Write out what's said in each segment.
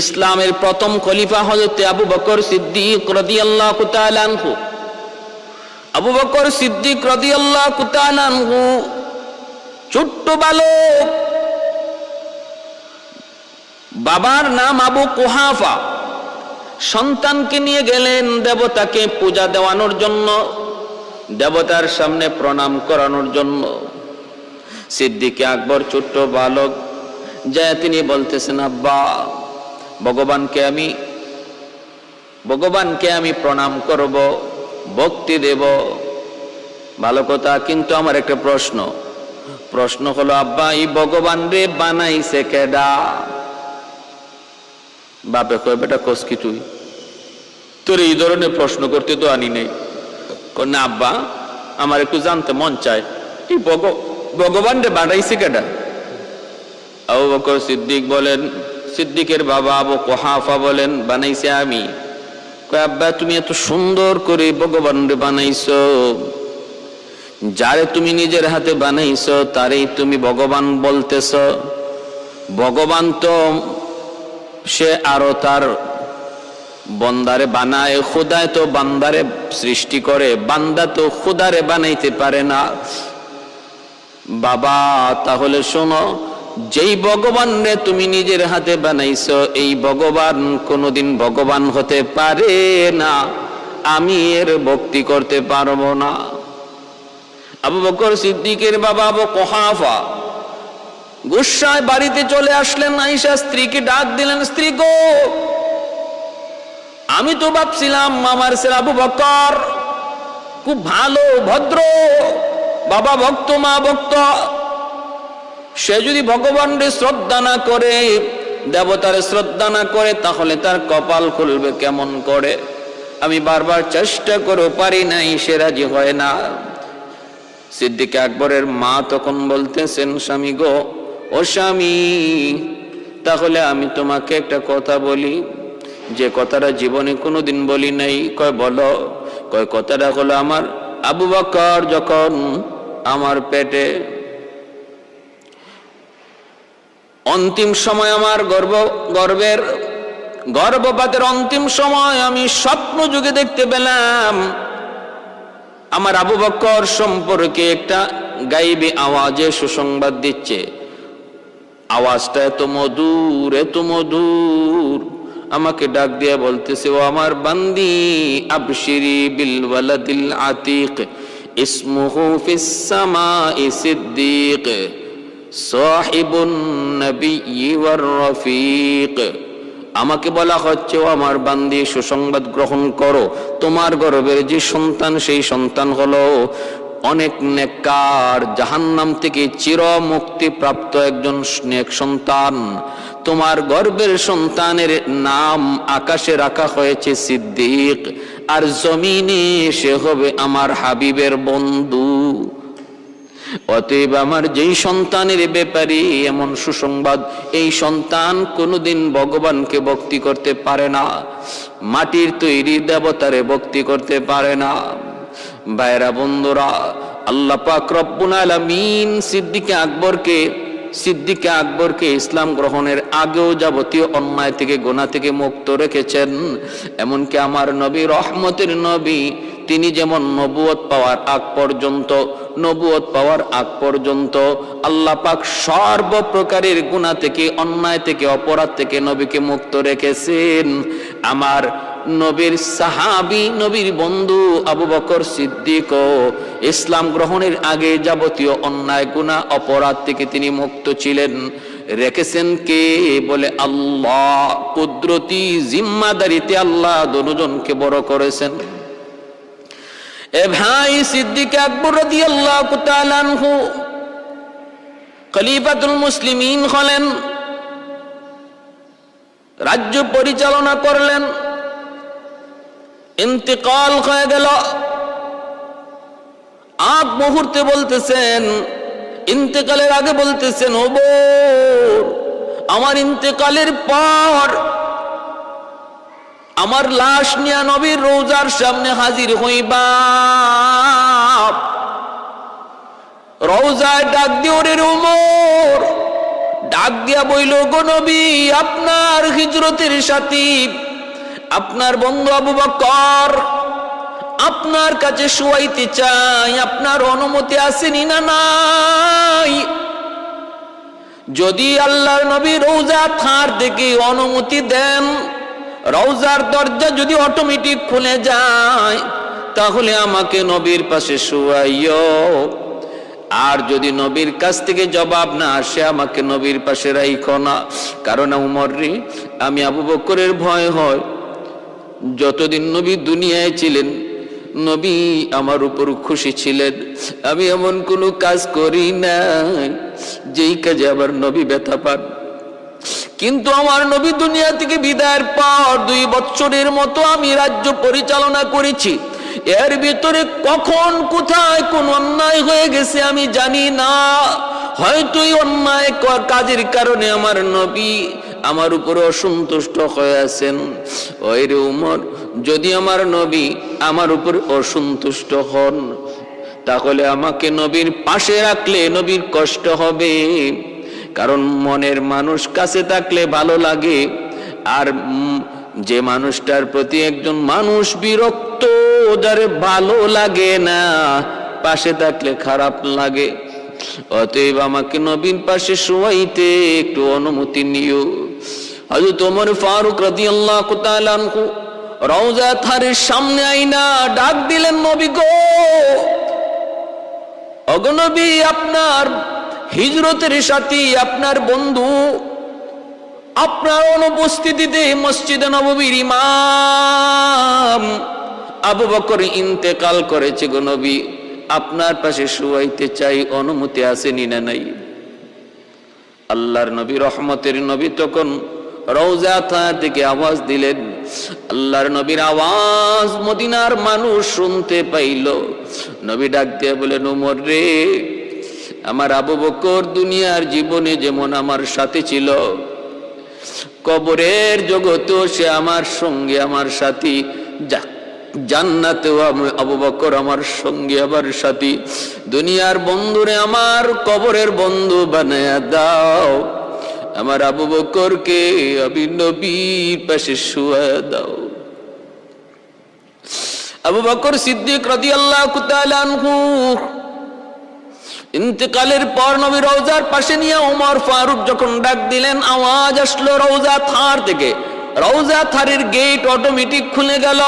ইসলামের প্রথম খলিফা হজরত আবু বকর সিদ্দিক আবু বকর সিদ্দিক ছোট্ট বালক। বাবার নাম আবু কুহাফা। সন্তানকে নিয়ে গেলেন দেবতাকে পূজা দেওয়ানোর জন্য, দেবতার সামনে প্রণাম করানোর জন্য। সিদ্দিকে আকবর ছোট্ট বালক, যা তিনি বলতেছেন, আব্বা ভগবানকে আমি ভগবানকে আমি প্রণাম করব, ভক্তি দেব। ভালো কথা, কিন্তু আমার একটা প্রশ্ন। প্রশ্ন হলো, আব্বা, এই ভগবান রে বানাইছে কেডা? বাপে কয়, বেটা, কস কি তুই? তোর এই ধরনের প্রশ্ন করতে তো আনি নেই। না, আব্বা, আমার একটু জানতে মন চায়। এই ভগ, ভগবান রে বানাইছে কেডা? আবু বকর সিদ্দিক বলেন সিদ্দিকের বাবা আবু কোহাফা বলেন, বানাইছে আমি। আব্বা, তুমি এত সুন্দর করে ভগবান বানাইছো। যারে তুমি নিজের হাতে বানাইছো, তারেই তুমি ভগবান বলতেছ। ভগবান তো সে আরও তার বন্দারে বানায়, খুদায় তো বান্দারে সৃষ্টি করে, বান্দা তো খুদারে বানাইতে পারে না। বাবা, তাহলে শোনো যেই ভগবান রে তুমি নিজের হাতে বানাইছো, এই ভগবান কোনোদিন ভগবান হতে পারে না। আমি এর ভক্তি করতে পারব না। আবু বকর সিদ্দিকের বাবা আবু কোহাফা গুসায় বাড়িতে চলে আসলেন আইসা স্ত্রীকে ডাক দিলেন, স্ত্রী গো, আমি তো ভাবছিলাম আমার সে আবু বকর খুব ভালো, ভদ্র, বাবা ভক্ত, মা ভক্ত। সে যদি ভগবানকে শ্রদ্ধা না করে, দেবতার শ্রদ্ধা না করে, তাহলে তার কপাল খুলবে কেমন করে? আমি বারবার চেষ্টা করে পারি নাই, সে রাজি হয় না। সিদ্দিক আকবরের মা তখন বলতেছেন, স্বামী গো, ও স্বামী, তাহলে আমি তোমাকে একটা কথা বলি। যে কথাটা জীবনে কোনোদিন বলি নাই, কয় বলো, কয় কথাটা হলো আমার আবু বকর যখন আমার পেটে অন্তিম সময় আমার গর্ব, গর্বের, গর্ভপাতের অন্তিম সময় আমি স্বপ্ন যুগে দেখতে পেলাম। আমার আবু বকর সম্পর্কে একটা গাইবে আওয়াজে সুসংবাদ দিচ্ছে। আওয়াজটা এত মধুর এত মধুর। আমাকে ডাক দিয়ে বলতেছে, ও আমার বান্দি, আবশিরি বিল ওয়ালাদিল আতিক। ইসমুহু ফিস সামাই সিদ্দিক। আমাকে বলা হচ্ছে, ও আমার বান্দি, সুসংবাদ গ্রহণ করো। তোমার গর্বের যে সন্তান, সেই সন্তান হলো অনেক নেককার, জাহান্নাম থেকে চির মুক্তি প্রাপ্ত একজন নেক সন্তান। তোমার গর্বের সন্তানের নাম আকাশে রাখা হয়েছে সিদ্দিক। আর জমিনে সে হবে আমার হাবিবের বন্ধু। অতএব আমার যেই সন্তানের ব্যাপারে এমন সুসংবাদ, এই সন্তান কোনোদিন ভগবানকে ভক্তি করতে পারে না, মাটির তৈরি দেবতারে ভক্তি করতে পারে না। বাইরা বন্ধুরা, আল্লাহ পাক রব্বুল আলামিন সিদ্দিকে আকবরকে সিদ্দিকে আকবরকে ইসলাম গ্রহণের আগেও যাবতীয় অন্যায় থেকে গোনা থেকে মুক্ত রেখেছেন। এমনকি আমার নবী, রহমতের নবী তিনি যেমন নবুয়ত পাওয়ার আগ পর্যন্ত নবুয়ত পাওয়ার আগ পর্যন্ত, আল্লাহ পাক সর্বপ্রকারের গুণা থেকে, অন্যায় থেকে, অপরাধ থেকে নবীকে মুক্ত রেখেছেন। আমার নবীর সাহাবি, নবীর বন্ধু আবু বকর সিদ্দিক ইসলাম গ্রহণের আগে যাবতীয় অন্যায় গুণা অপরাধ থেকে তিনি মুক্ত ছিলেন। রেখেছেন কে? বলে আল্লাহ। কুদরতি জিম্মাদারিতে আল্লাহ দুজনকে বড় করেছেন। এ ভাই মুসলিমিন হলেন। রাজ্য পরিচালনা করলেন। ইন্তেকাল হয়ে গেল। আপ মুহূর্তে বলতেছেন, ইন্তেকালের আগে বলতেছেন ও আমার ইন্তেকালের পর আমার লাশ নিয়া নবীর রোজার সামনে হাজির হইবা। রোজায় ডাক রে উমর ডাক দিয়া বইল, গো নবী, আপনার হিজরতের সাথী, আপনার বন্ধু আবু বকর, আপনার কাছে শুয়াইতে চাই, আপনার অনুমতি আসেনি না নাই? যদি আল্লাহর নবী রৌজা থার থেকে অনুমতি দেন রৌজার দরজা যদি অটোমেটিক খুলে যায়, তাহলে আমাকে নবীর পাশে শুয়াইও। আর যদি নবীর কাছ থেকে জবাব না আসে, আমাকে নবীর পাশে রাইখো না। কারণ উমর রে, আমি আবু বকরের ভয় হয়। যতদিন নবী দুনিয়ায় ছিলেন, নবী আমার উপর খুশি ছিলেন। আমি এমন কোনো কাজ করি না যেই কাজে আবার নবী ব্যথা পান। কিন্তু আমার নবী দুনিয়া থেকে বিদায়ের পর দুই বছরের মতো আমি রাজ্য পরিচালনা করেছি। এর ভিতরে কখন, কোথায়, কোন অন্যায় হয়ে গেছে আমি জানি না। হয়তো অন্যায় কাজের কারণে আমার নবী আমার উপরে অসন্তুষ্ট হয়ে আছেন ওই রে উমর, যদি আমার নবী আমার উপর অসন্তুষ্ট হন, তাহলে আমাকে নবীর পাশে রাখলে নবীর কষ্ট হবে। কারণ মনের মানুষ কাছে থাকলে ভালো লাগে। আর যে মানুষটার প্রতি একজন মানুষ বিরক্ত, যার ভালো লাগে না, পাশে থাকলে খারাপ লাগে। অতএব আমাকে নবীন পাশে শোয়াইতে একটু অনুমতি নিও। হযরত ওমর ফারুক রাদিয়াল্লাহু তাআলা আনহু রওজা থারের সামনে আইনা ডাক দিলেন, নবী গো অগনবী আপনার হিজরতের সাথী আপনার বন্ধু, আপনার অনুপস্থিতিতে মসজিদে নববীর ইমাম আবু বকর ইন্তেকাল করেছে গো নবী। আপনার পাশে শুয়াইতে চাই, অনুমতি আসেনি না নাই? আল্লাহর নবী, রহমতের নবী তখন রওজা থেকে আওয়াজ দিলেন। আল্লাহর নবীর আওয়াজ মদিনার মানুষ শুনতে পাইল। নবী ডাক দিয়ে বলেন উমর রে আমার আবু বকর দুনিয়ার জীবনে যেমন আমার সাথে ছিল, কবরের জগতেও সে আমার সঙ্গে আমার সাথী জান্নাতেও আবু বকর আমার সঙ্গে আবার সাথী। দুনিয়ার বন্ধুরে আমার কবরের বন্ধু বানায়া দাও, আমার আবু বকরকে আমি নবীর পাশে শুয়া দাও। আবু বকর সিদ্দিক রাদিয়াল্লাহু তাআলা আনহু ইন্তেকালের পর নবী রওজার পাশে নিয়ে ওমর ফারুক যখন ডাক দিলেন, আওয়াজ আসলো রওজা থার থেকে। রওজা থারের গেট অটোমেটিক খুলে গেল।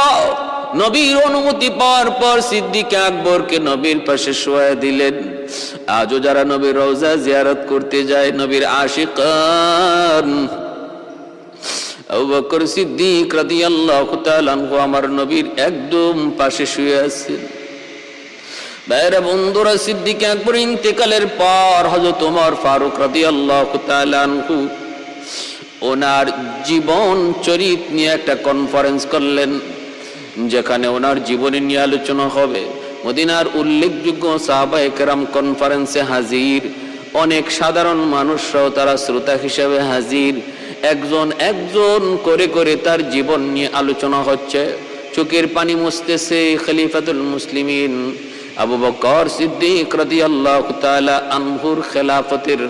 নবীর অনুমতি পাওয়ার পর সিদ্দিক আকবরকে নবীর পাশে শোয়া দিলেন। আজও যারা নবীর রওজা জিয়ারত করতে যায়, নবীর আশিকান। সিদ্দিক রাদিয়াল্লাহু তাআলা আমার নবীর একদম পাশে শুয়ে আছেন। বাইরে বন্ধুরা, সিদ্দিক আকবর ইন্তেকালের পর হযরত ওমর ফারুক রাদিয়াল্লাহু তাআলা আনহু ওনার জীবন চরিত নিয়ে একটা কনফারেন্স করলেন, যেখানে ওনার জীবনী নিয়ে আলোচনা হবে। মদিনার উল্লেখযোগ্য সাহাবা একরাম কনফারেন্সে হাজির। অনেক সাধারণ মানুষরাও তারা শ্রোতা হিসেবে হাজির। একজন একজন করে করে তার জীবন নিয়ে আলোচনা হচ্ছে। চোখের পানি মুছতেছে খলিফাতুল মুসলিমিন। আবু বকর সিদ্দিক রাদিয়াল্লাহু তাআলা আনহুর খেলাফতের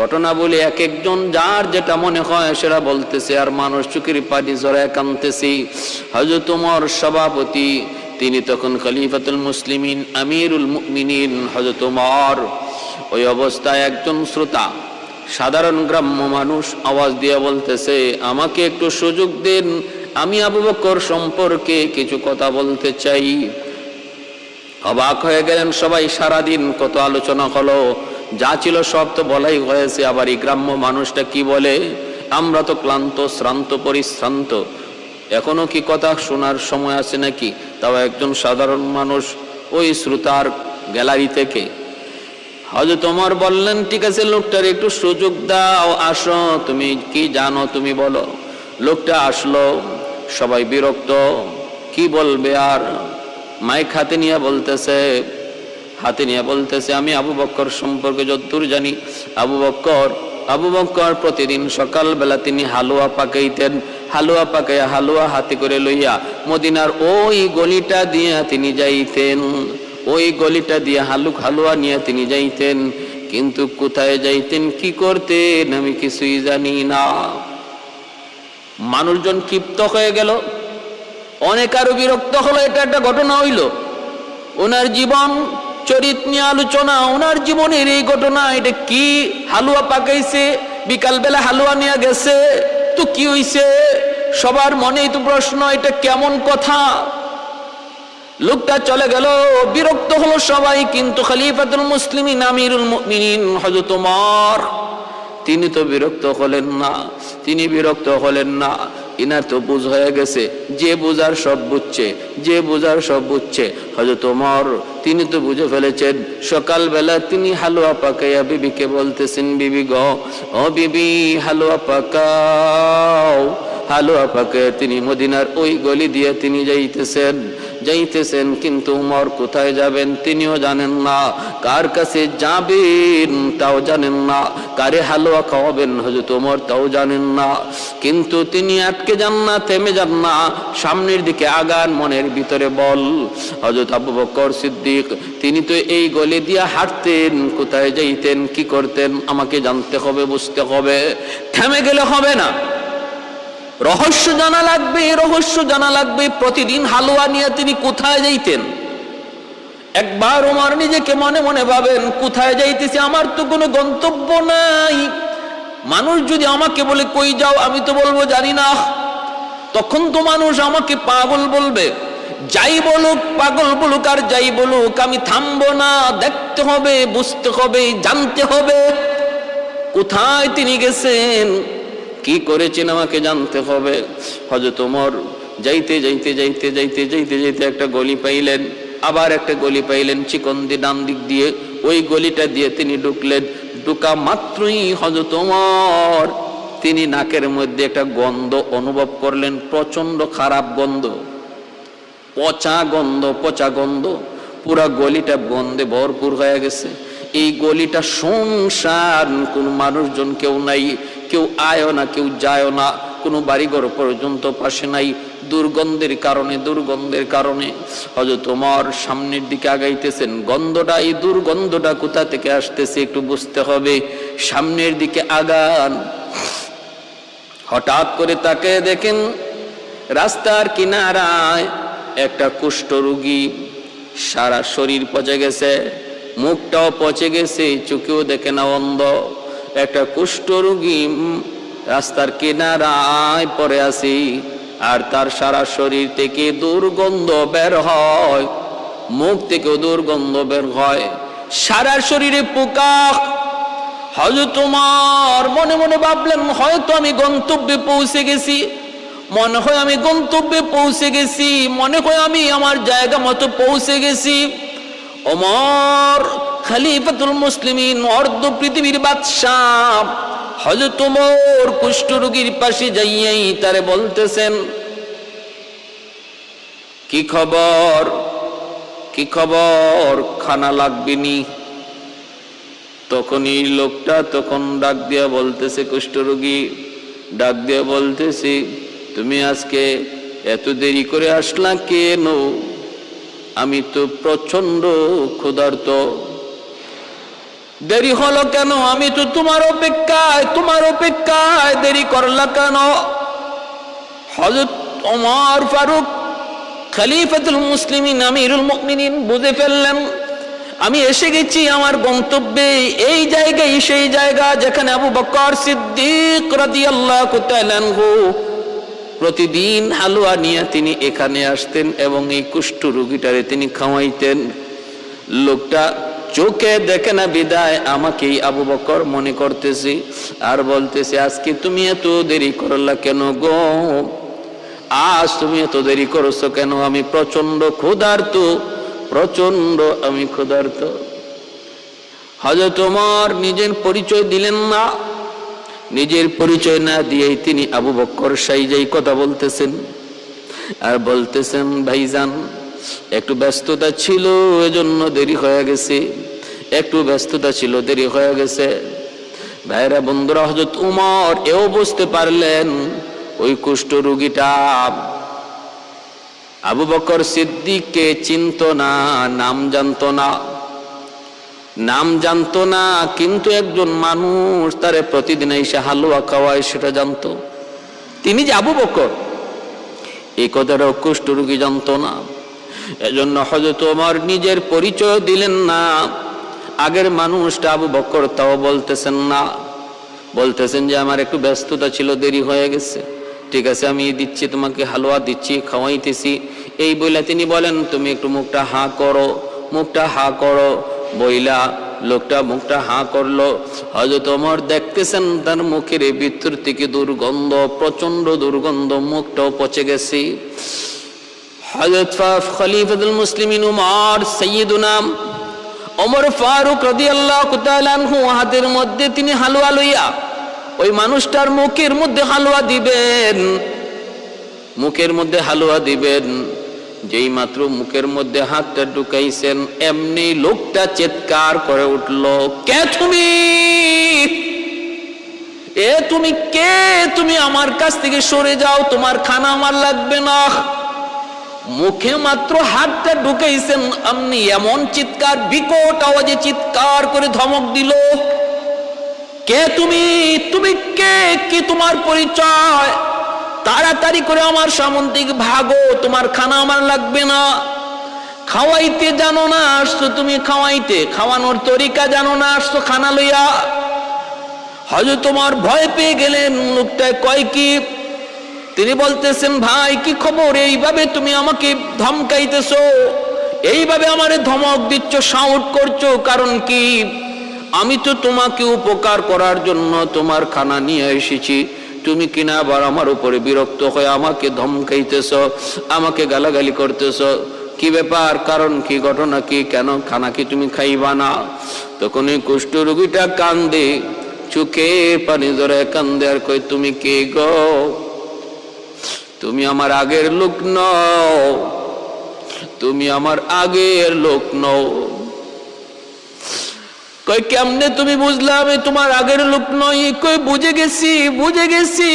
ঘটনা বলে এক একজন যার যেটা মনে হয় সেটা বলতেছে, আর মানুষ চুকির পানি জড়ায় কানতেছি হযরত ওমর সভাপতি, তিনি তখন খলিফাতুল মুসলিমিন, আমিরুল মুমিনিন। হযরত ওমর ওই অবস্থায় একজন শ্রোতা, সাধারণ গ্রাম্য মানুষ, আওয়াজ দিয়ে বলতেছে, আমাকে একটু সুযোগ দিন, আমি আবু বকর সম্পর্কে কিছু কথা বলতে চাই। অবাক হয়ে গেলেন সবাই, সারাদিন কত আলোচনা হলো। যা ছিল সব তো বলাই হয়েছে, আবার এই গ্রাম্য মানুষটা কি বলে? আমরা তো ক্লান্ত, শ্রান্ত, পরিশ্রান্ত। এখনও কি কথা শোনার সময় আছে নাকি? তাও একজন সাধারণ মানুষ ওই শ্রোতার গ্যালারি থেকে। হয়তো তোমার বললেন, ঠিক আছে লোকটার, একটু সুযোগ দাও, আসো। তুমি কি জানো, তুমি বলো। লোকটা আসলো, সবাই বিরক্ত। কি বলবে আর? মাইক হাতে নিয়ে বলতেছে, হাতে নিয়ে বলতেছে, আমি আবু বক্কর সম্পর্কে যতদূর জানি, আবু বক্কর আবু বক্কর প্রতিদিন সকালবেলা তিনি হালুয়া পাকাইতেন, হালুয়া পাকাইয়া হালুয়া হাতে করে লইয়া মদিনার ওই গলিটা দিয়ে তিনি যাইতেন, ওই গলিটা দিয়ে হালুক হালুয়া নিয়ে তিনি যাইতেন, কিন্তু কোথায় যাইতেন, কি করতেন আমি কিছুই জানি না। মানুষজন ক্ষিপ্ত হয়ে গেল। অনেক আরও বিরক্ত হলো, এটা একটা ঘটনা হইল। ওনার জীবন, চরিত নিয়ে আলোচনা, ওনার জীবনের এই ঘটনা, এটা কি হালুয়া পাকাইছে, বিকালবেলা হালুয়া নিয়ে গেছে, তো কি হইছে? সবার মনেই তো প্রশ্ন, এটা কেমন কথা? লোকটা চলে গেল, বিরক্ত হলো সবাই, কিন্তু খলিফাতুল মুসলিমিন, আমিরুল মুমিনিন, হযরত তিনি তো বিরক্ত হলেন না, তিনি বিরক্ত হলেন না। ইনার তো বুঝ হয়ে গেছে, যে বুঝার সব বুঝছে, যে বুঝার সব বুঝছে। হয়তো ওমর, তিনি তো বুঝে ফেলেছেন, সকালবেলা তিনি হালুয়া পাকাইয়া বিবিকে বলতেছেন, বিবি গ, ও বিবি, হালুয়া পাকাও। হালুয়া পাকাইয়া তিনি মদিনার ওই গলি দিয়ে তিনি যাইতেছেন। যাইতেছেন, কিন্তু উমর কোথায় যাবেন তিনিও জানেন না। কার কাছে যাবেন তাও জানেন না। কারে হালুয়া খাওয়াবেন হজরত উমর তাও জানেন না। কিন্তু তিনি আটকে যান না, থেমে যান না। সামনের দিকে আগান মনের ভিতরে বল হজরত আবু বকর সিদ্দিক, তিনি তো এই গলি দিয়ে হাঁটতেন, কোথায় যাইতেন, কি করতেন, আমাকে জানতে হবে, বুঝতে হবে। থেমে গেলে হবে না। রহস্য জানা লাগবে, রহস্য জানা লাগবে, প্রতিদিন হালুয়া নিয়ে তিনি কোথায় যাইতেন? একবার ওমার নিজেকে মনে মনে ভাবেন, কোথায় যাইতেছি? আমার তো কোনো গন্তব্য নাই। মানুষ যদি আমাকে বলে, কই যাও? আমি তো বলব, জানি না। তখন তো মানুষ আমাকে পাগল বলবে, যাই বলুক, পাগল বলুক আর যাই বলুক, আমি থামবো না। দেখতে হবে, বুঝতে হবে, জানতে হবে। কোথায় তিনি গেছেন? কি করেছেন আমাকে জানতে হবে। হজরত ওমর যাইতে যাইতে যাইতে যাইতে যাইতে যাইতে একটা গলি পাইলেন। আবার একটা গলি পাইলেন চিকন্দি ডান দিক দিয়ে। ওই গলিটা দিয়ে তিনি ঢুকলেন। ঢুকা মাত্রই হজরত ওমর তিনি নাকের মধ্যে একটা গন্ধ অনুভব করলেন প্রচণ্ড খারাপ গন্ধ। পচা গন্ধ পচা গন্ধ। পুরা গলিটা গন্ধে ভরপুর হয়ে গেছে। এই গলিটা সংসার কোন মানুষজন কেউ নাই। কেউ আয়ও না, কেউ যায়ও না, কোনো বাড়িঘর পর্যন্ত পাশে নাই। দুর্গন্ধের কারণে দুর্গন্ধের কারণে। হয়তো তোমার সামনের দিকে আগাইতেছেন, গন্ধটা, এই দুর্গন্ধটা কোথা থেকে আসতেছে একটু বুঝতে হবে। সামনের দিকে আগান। হঠাৎ করে তাকে দেখেন রাস্তার কিনারায় একটা কুষ্ঠ রুগী, সারা শরীর পচে গেছে, মুখটাও পচে গেছে, চোখেও দেখে না অন্ধ। একটা কুষ্ঠ রুগী উম, রাস্তার কিনারায় পড়ে আসি আর তার সারা শরীর থেকে দুর্গন্ধ বের হয় মুখ থেকেও দুর্গন্ধ বের হয়। সারা শরীরে পোকা। হয়তো তোমার মনে মনে ভাবলেন হয়তো আমি গন্তব্যে পৌঁছে গেছি। মনে হয় আমি গন্তব্যে পৌঁছে গেছি মনে হয় আমি আমার জায়গা মতো পৌঁছে গেছি। ওমর খলিফাতুল মুসলিমিন, অর্ধ পৃথিবীর বাদশাহ। হযরত ওমর কুষ্ঠরোগীর পাশে যাইয়াই তারে বলতেছেন, কি খবর? কি খবর? খানা লাগবে নি? তখন এই লোকটা তখন ডাক দিয়া বলতেছে, কুষ্ঠ কুষ্ঠরোগী ডাক দিয়া বলতেছি, তুমি আজকে এত দেরি করে আসলা কেন? আমি তো প্রচণ্ড ক্ষুধার্ত। দেরি হলো কেন? আমি তো তোমার অপেক্ষায় তোমার অপেক্ষায় দেরি করলা কেন? হজরত ওমর ফারুক খলিফাতুল মুসলিমিন, আমিরুল মুমিনিন বুঝে ফেললেন, আমি এসে গেছি আমার গন্তব্যে, এই জায়গায়, সেই জায়গা যেখানে আবু বকর সিদ্দিক রাদিয়াল্লাহু তাআলা প্রতিদিন হালুয়া নিয়ে তিনি এখানে আসতেন এবং এই কুষ্ঠ রোগীটারে তিনি খাওয়াইতেন। লোকটা চোখে দেখে না বিদায়, আমাকেই আবু বকর মনে করতেছি। আর বলতেছি, আজকে তুমি এত দেরি করলা কেন গো? আজ তুমি এত দেরি করছ কেন? আমি প্রচণ্ড ক্ষুধার্ত প্রচণ্ড আমি ক্ষুধার্ত। হজরত তোমার নিজের পরিচয় দিলেন না। নিজের পরিচয় না দিয়েই তিনি আবু বক্কর সাইজাই কথা বলতেছেন। আর বলতেছেন, ভাইজান একটু ব্যস্ততা ছিল, এজন্য দেরি হয়ে গেছে। একটু ব্যস্ততা ছিল, দেরি হয়ে গেছে। ভাইরা বন্ধুরা হজরত উমর এও বুঝতে পারলেন, ওই কুষ্ঠ রুগীটা আবু বকর সিদ্দিককে চিনত না, নাম জানতো না। নাম জানতো না, কিন্তু একজন মানুষ তারে প্রতিদিন এসে হালুয়া খাওয়ায়, সেটা জানতো। তিনি যে আবু বকর, এই কথাটাও কুষ্ঠ রুগী জানতো না। এজন্য হয়তো আমার নিজের পরিচয় দিলেন না। আগের মানুষটা আবু বকর তাও বলতেছেন না। বলতেছেন যে, আমার একটু ব্যস্ততা ছিল, দেরি হয়ে গেছে। ঠিক আছে, আমি দিচ্ছি তোমাকে হালুয়া, দিচ্ছি, খাওয়াইতেছি। এই বইলা তিনি বলেন, তুমি একটু মুখটা হা করো, মুখটা হা করো। বইলা লোকটা মুখটা হা করল। হয়তো তোমার দেখতেছেন, তার মুখের ভিতর থেকে দুর্গন্ধ প্রচণ্ড দুর্গন্ধ, মুখটাও পচে গেছে। হজরত খলিফাতুল মুসলিমিন উমর সৈয়দুনা ওমর ফারুক রাদিয়াল্লাহু হাতের মধ্যে তিনি হালুয়া লইয়া ওই মানুষটার মুখের মধ্যে হালুয়া দিবেন। মুখের মধ্যে হালুয়া দিবেন। যেই মাত্র মুখের মধ্যে হাতটা ঢুকাইছেন, এমনি লোকটা চিৎকার করে উঠল, কে তুমি? এ তুমি কে? তুমি আমার কাছ থেকে সরে যাও, তোমার খানা আমার লাগবে না। মুখে মাত্র হাতটা ঢুকাইছেন আপনি, এমন চিৎকার, বিকট আওয়াজে চিৎকার করে ধমক দিল। কে তুমি? তুমি কে? কি তোমার পরিচয়? তাড়াতাড়ি করে আমার সামন থেকে ভাগো, তোমার খানা আমার লাগবে না। খাওয়াইতে জানো না, আসছো তুমি খাওয়াইতে। খাওয়ানোর তরিকা জানো না, আসছো খানা লইয়া। হয়তো তোমার ভয় পেয়ে গেলেন, লোকটায় কয় কি তিনি বলতেছেন, ভাই, কি খবর? এইভাবে তুমি আমাকে ধমকাইতেছ। এইভাবে আমারে ধমক দিচ্ছ সাউট করছ। কারণ কি? আমি তো তোমাকে উপকার করার জন্য তোমার খানা নিয়ে এসেছি। তুমি কিনা আবার আমার উপরে বিরক্ত হয়ে আমাকে ধমকাইতেছ, আমাকে গালাগালি করতেছ। কি ব্যাপার? কারণ কি? ঘটনা কি? কেন? খানা কি তুমি খাইবা না? তখন এই কুষ্ঠ রোগীটা কান্দে চুকে পানি ধরে কান্দে আর কই তুমি কে গো? তুমি আমার আগের লোক নও। তুমি আমার আগের লোক নও। কই কেমনে তুমি বুঝলা আমি তোমার আগের লোক নই? কই বুঝে গেছি বুঝে গেছি।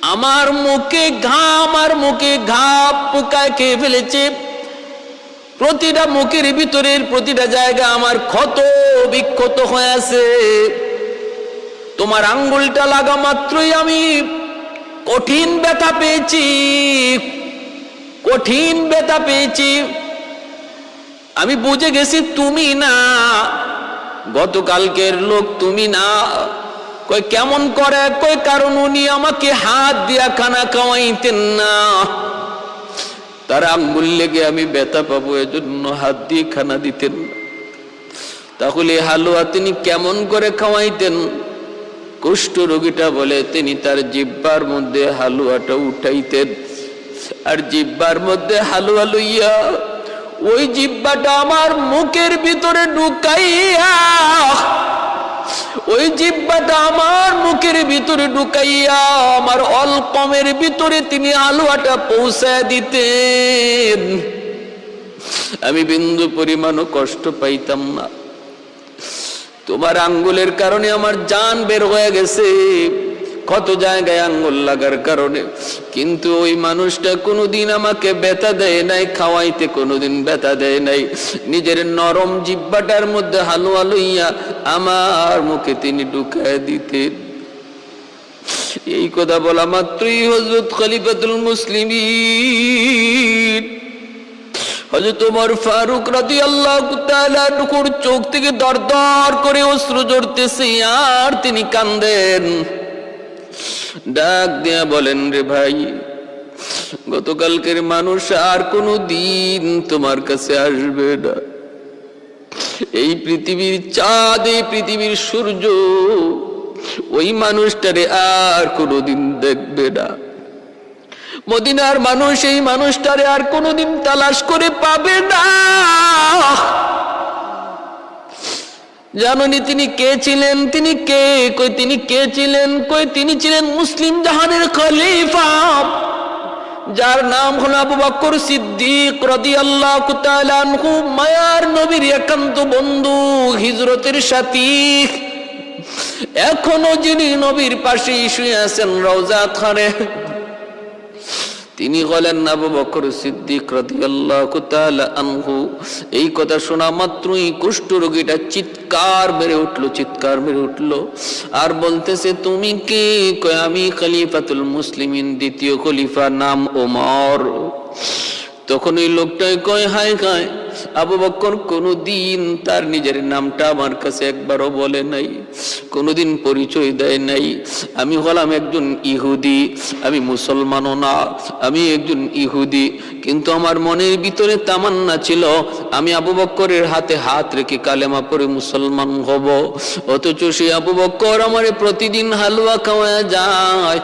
আমার মুখে ঘা, আমার মুখে ঘা পোকায় খেয়ে ফেলেছে। প্রতিটা মুখের ভিতরের প্রতিটা জায়গা আমার ক্ষত বিক্ষত হয়ে আছে। তোমার আঙ্গুলটা লাগা মাত্রই আমি কঠিন ব্যথা পেয়েছি, কঠিন ব্যথা পেয়েছি। আমি বুঝে গেছি তুমি না, গতকালকের লোক তুমি না। কই কেমন করে? কই কারণ উনি আমাকে হাত দিয়া খানা খাওয়াইতেন না। তার আঙ্গুল লেগে আমি ব্যথা পাবো, এজন্য হাত দিয়ে খানা দিতেন তাহলে হালুয়া তিনি কেমন করে খাওয়াইতেন? কুষ্ঠ রোগীটা বলে, তিনি তার জিব্বার মধ্যে হালুয়াটা উঠাইতেন। আর জিব্বার মধ্যে হালুয়া লইয়া ওই জিব্বাটা আমার মুখের ভিতরে ঢুকাইয়া, ওই জিব্বাটা আমার মুখের ভিতরে ঢুকাইয়া আমার অল্পমের ভিতরে তিনি আলুয়াটা পৌঁছায় দিতেন। আমি বিন্দু পরিমাণও কষ্ট পাইতাম না। তোমার আঙ্গুলের কারণে আমার জান বের হয়ে গেছে। কত জায়গায় আঙ্গুল লাগার কারণে। কিন্তু ওই মানুষটা কোনোদিন আমাকে ব্যথা দেয় নাই, খাওয়াইতে কোনোদিন ব্যথা দেয় নাই। নিজের নরম জিব্বাটার মধ্যে হালুয়া লইয়া আমার মুখে তিনি ঢুকায় দিতেন। এই কথা বলা মাত্রই হজরত খলিফাতুল মুসলিমিন। ফারুক টুকুর চোখ থেকে করে আর তিনি কান্দেন ডাক বলেন, রে ভাই, গতকালকের মানুষ আর কোনো দিন তোমার কাছে আসবে না। এই পৃথিবীর চাঁদ, এই পৃথিবীর সূর্য, ওই মানুষটারে আর কোনোদিন দেখবে না। মদিনার মানুষ, এই মানুষটারে আর কোনোদিন তালাশ করে পাবে না। জাননি তিনি কে ছিলেন? তিনি কে? কই তিনি কে ছিলেন? কই তিনি ছিলেন মুসলিম জাহানের খলিফা? যার নাম হলো আবু বকর সিদ্দিক রাদিয়াল্লাহু তাআলা আনহু, মায়ার নবীর একান্ত বন্ধু, হিজরতের সাথী এখনও যিনি নবীর পাশে শুয়ে আছেন রওজা খানে। তিনি বলেন, আবু বকর সিদ্দিক আনহু, এই কথা শোনা মাত্রই কুষ্ঠ রোগীটা চিৎকার মেরে উঠল, চিৎকার মেরে উঠল। আর বলতেছে, তুমি কে? আমি খলিফাতুল মুসলিমিন, দ্বিতীয় খলিফা নাম ওমর। তখন ওই লোকটাই কয়, হায় খায় আবু বক্কর কোনোদিন তার নিজের নামটা আমার কাছে একবারও বলে নাই, কোনোদিন পরিচয় দেয় নাই। আমি হলাম একজন ইহুদি, আমি মুসলমানও না, আমি একজন ইহুদি। কিন্তু আমার মনের ভিতরে তামান্না ছিল, আমি আবু বক্করের হাতে হাত রেখে কালেমা পরে মুসলমান হব। অথচ সেই আবু বক্কর আমার প্রতিদিন হালুয়া খাওয়া যায়।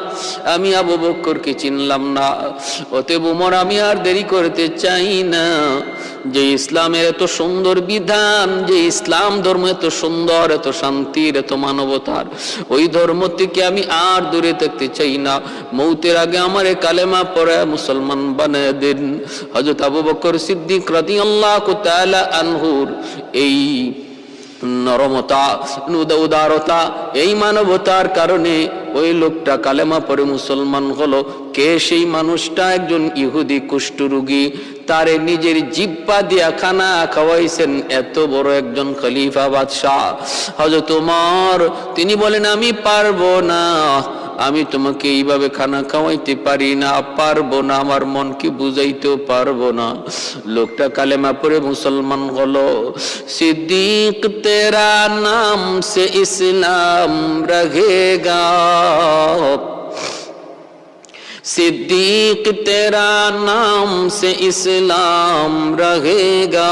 আমি আবু বক্করকে চিনলাম না। অতএব উমর, আমি আর দেরি করতে চাই না। যে ইসলামের এত সুন্দর বিধান, যে ইসলাম ধর্ম এত সুন্দর, এত শান্তির, এত মানবতার, ওই ধর্ম থেকে আমি আর দূরে থাকতে চাই না। মৌতের আগে আমার কালেমা পরে মুসলমান বানায় দিন। হজরত আবু বকর সিদ্দিক রাদিয়াল্লাহু তাআলা আনহুর এই নরমতা, উদারতা, এই মানবতার কারণে ওই লোকটা কালেমা পরে মুসলমান হলো। কে সেই মানুষটা? একজন ইহুদি কুষ্ঠরোগী। তারে নিজের জিব্বা দিয়া খানা খাওয়াইছেন এত বড় একজন খলিফা বাদশাহ। হজরত তিনি বলেন, আমি পারব না। আমি তোমাকে এইভাবে খানা খাওয়াইতে পারি না পারবো না আমার মনকে বুঝাইতেও পারবো না লোকটা কালেমা পরে মুসলমান হলো সিদ্দিক তেরা নাম সে ইসলাম রহেগা सिद्दीक तेरा नाम से इस्लाम रहेगा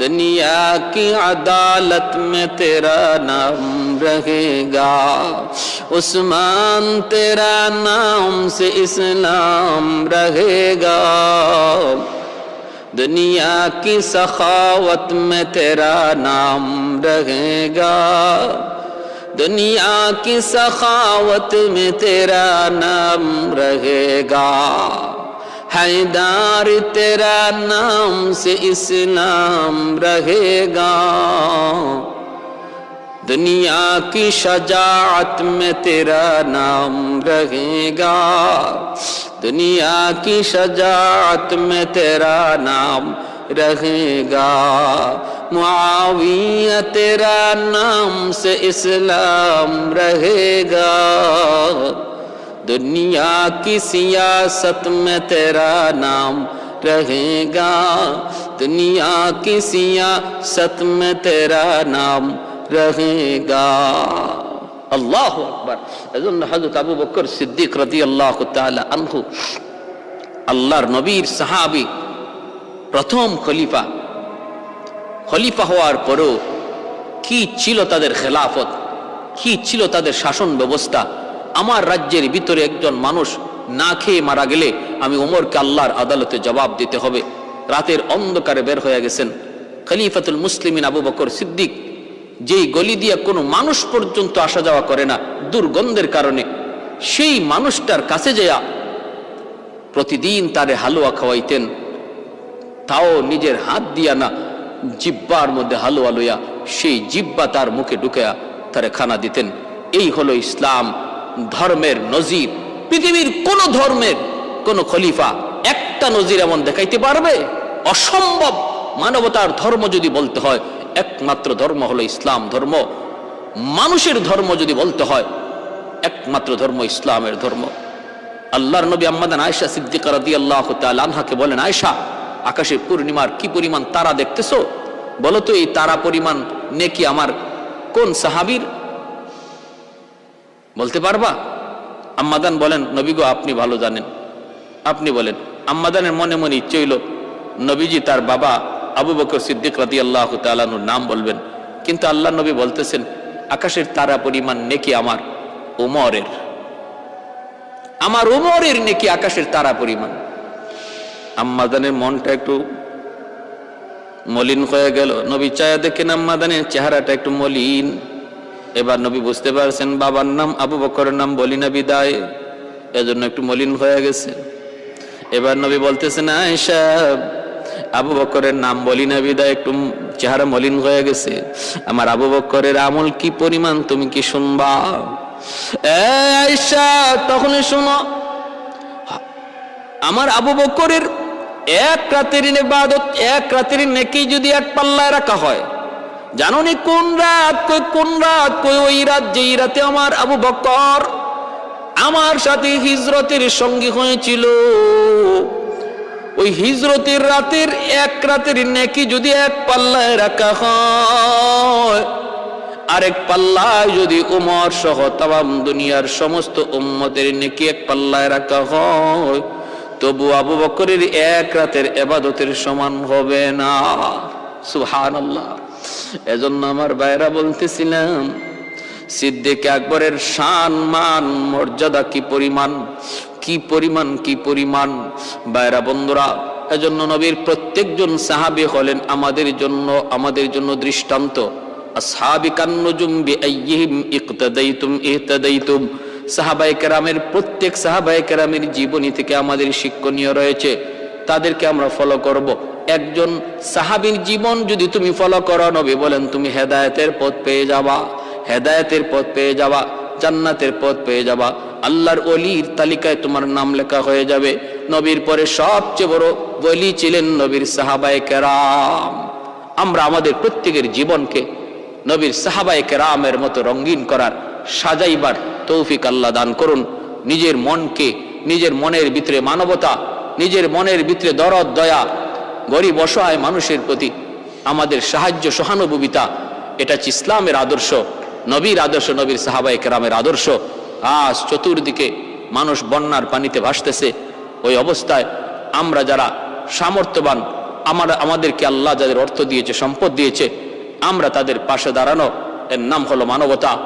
دنیا کی عدالت میں تیرا نام رہے گا۔ عثمان تیرا نام سے اسلام رہے گا۔ دنیا کی سخاوت میں تیرا نام رہے گا۔ دنیا کی سخاوت میں تیرا نام رہے گا۔ हैदार तेरा नाम से इस्लाम रहेगा दुनिया की शजात में तेरा नाम रहेगा दुनिया की शजात में तेरा नाम रहेगा मुआविया तेरा नाम से इस्लाम रहेगा दुनिया की सियासत में तेरा नाम रहेगा दुनिया की सियासत में तेरा नाम रहेगा আল্লাহ আকবার এজন্য হযরত আবু বকর সিদ্দিক রাদিয়াল্লাহু তাআলা আনহু আল্লাহর নবীর সাহাবী প্রথম খলিফা খলিফা হওয়ার পরেও কি ছিল তাদের খেলাফত কি ছিল তাদের শাসন ব্যবস্থা আমার রাজ্যের ভিতরে একজন মানুষ না খেয়ে মারা গেলে আমি ওমরকে আল্লাহর আদালতে জবাব দিতে হবে। রাতের অন্ধকারে বের হয়ে গেছেন খলিফাতুল মুসলিমিন আবু বকর সিদ্দিক। যেই গলি দিয়া কোনো মানুষ পর্যন্ত আসা যাওয়া করে না দুর্গন্ধের কারণে। সেই মানুষটার কাছে যেয়া প্রতিদিন তারে হালুয়া খাওয়াইতেন। তাও নিজের হাত দিয়া না, জিব্বার মধ্যে হালুয়া লইয়া সেই জিব্বা তার মুখে ঢুকেয়া তারে খানা দিতেন। এই হলো ইসলাম। ধর্মের নজির, পৃথিবীর কোন ধর্মের কোন খলিফা একটা নজির এমন দেখাইতে পারবে? অসম্ভব! মানবতার ধর্ম যদি বলতে হয়, একমাত্র ধর্ম হলো ইসলাম ধর্ম। মানুষের ধর্ম যদি বলতে হয়, একমাত্র ধর্ম ইসলামের ধর্ম। আল্লাহর নবী আম্মাদান আয়েশা সিদ্দিকা রাদিয়াল্লাহু তাআলা আনহাকে বলেন, আয়েশা আকাশের পূর্ণিমার কি পরিমাণ তারা দেখতেছো? বলো তো এই তারা পরিমাণ নেকি আমার কোন সাহাবীর? বলতে পারবা? আম্মাদান বলেন, নবী গো, আপনি ভালো জানেন। আপনি বলেন, আম্মাদানের মনে মনে ইচ্ছে হইল নবীজি তার বাবা আবু বকর সিদ্দিক রাদিয়াল্লাহু তাআলার নাম বলবেন। কিন্তু আল্লাহ নবী বলতেছেন, আকাশের তারা পরিমাণ নেকি আমার উমরের। আমার উমরের নেকি আকাশের তারা পরিমাণ। আম্মাদানের মনটা একটু মলিন হয়ে গেল। নবী চায়া দেখেন আম্মাদানের চেহারাটা একটু মলিন। এবার নবী বুঝতে পারছেন, বাবার নাম আবু বকরের নাম বলি না বিদায়। এজন্য একটু মলিন হয়ে গেছে। এবার নবী বলতেছেন, আয়েশা, আবু বকরের নাম বলি না বিদায়, একটু চেহারা মলিন হয়ে গেছে। আমার আবু বকরের আমল কি পরিমাণ, তুমি কি শুনবা? এ আয়েশা, তখনই শুনো। আমার আবু বকরের এক রাতের ইবাদত, এক রাতের নেকি যদি এক পাল্লায় রাখা হয় জানো নি কোন রাত, কই কোন রাত, কই ওই রাত, যেই রাতে আমার আবু বকর আমার সাথে হিজরতের সঙ্গী হয়েছিল। ওই হিজরতের রাতের এক রাতের নেকি যদি এক পাল্লায় রাখা হয়, আরেক পাল্লায় যদি উমর সহ তাম দুনিয়ার সমস্ত উম্মতের নেকি এক পাল্লায় রাখা হয়, তবু আবু বকরের এক রাতের এবাদতের সমান হবে না। সুহান আল্লাহ এজন্য আমার বাইরা বলতেছিলাম, সিদ্দিক আকবরের শান, মান, মর্যাদা কি পরিমাণ? কি পরিমাণ কি পরিমাণ? বাইরা বন্ধুরা, এজন্য নবীর প্রত্যেকজন সাহাবি হলেন আমাদের জন্য আমাদের জন্য দৃষ্টান্ত। সাহাবায়ে কেরামের প্রত্যেক সাহাবায়ে কেরামের জীবনী থেকে আমাদের শিক্ষণীয় রয়েছে। তাদেরকে আমরা ফলো করব। একজন সাহাবীর জীবন যদি তুমি ফলো করো, নবী বলেন, তুমি হেদায়েতের পথ পেয়ে যাবা, হেদায়েতের পথ পেয়ে যাবা, জান্নাতের পথ পেয়ে যাবা। আল্লাহর অলির তালিকায় তোমার নাম লেখা হয়ে যাবে। নবীর পরে সবচেয়ে বড় বলি ছিলেন নবীর সাহাবায় কেরাম। আমরা আমাদের প্রত্যেকের জীবনকে নবীর সাহাবায় কেরামের মতো রঙিন করার সাজাইবার তৌফিক আল্লাহ দান করুন। নিজের মনকে, নিজের মনের ভিতরে মানবতা, নিজের মনের ভিতরে দরদ, দয়া গরিব অসহায় মানুষের প্রতি আমাদের সাহায্য সহানুভূমিতা এটা হচ্ছে ইসলামের আদর্শ, নবীর আদর্শ, নবীর সাহাবাই কেরামের আদর্শ। আজ চতুর্দিকে মানুষ বন্যার পানিতে ভাসতেছে। ওই অবস্থায় আমরা যারা সামর্থ্যবান, আমার, আমাদেরকে আল্লাহ যাদের অর্থ দিয়েছে, সম্পদ দিয়েছে, আমরা তাদের পাশে দাঁড়ানো। এর নাম হলো মানবতা।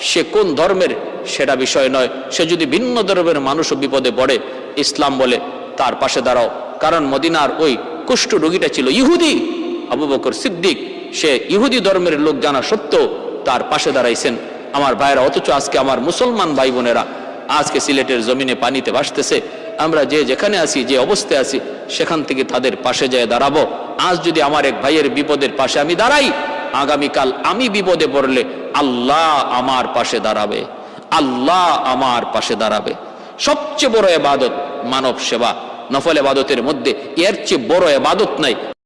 সে কোন ধর্মের সেটা বিষয় নয়। সে যদি ভিন্ন ধর্মের মানুষও বিপদে পড়ে, ইসলাম বলে তার পাশে দাঁড়াও। কারণ মদিনার ওই কুষ্ঠ রোগীটা ছিল ইহুদি। আবু বকর সিদ্দিক, সে ইহুদি ধর্মের লোক জানা সত্য তার পাশে দাঁড়াইছেন। আমার ভাইরা অথচ আজকে আমার মুসলমান ভাই বোনেরা আজকে সিলেটের জমিনে পানিতে ভাসতেছে। আমরা যে যেখানে আছি, যে অবস্থায় আছি, সেখান থেকে তাদের পাশে যেয়ে দাঁড়াবো। আজ যদি আমার এক ভাইয়ের বিপদের পাশে আমি দাঁড়াই, আগামীকাল আমি বিপদে পড়লে আল্লাহ আমার পাশে দাঁড়াবে। আল্লাহ আমার পাশে দাঁড়াবে। সবচেয়ে বড় এবাদত মানব সেবা। নফল এবাদতের মধ্যে এর চেয়ে বড় এবাদত নাই।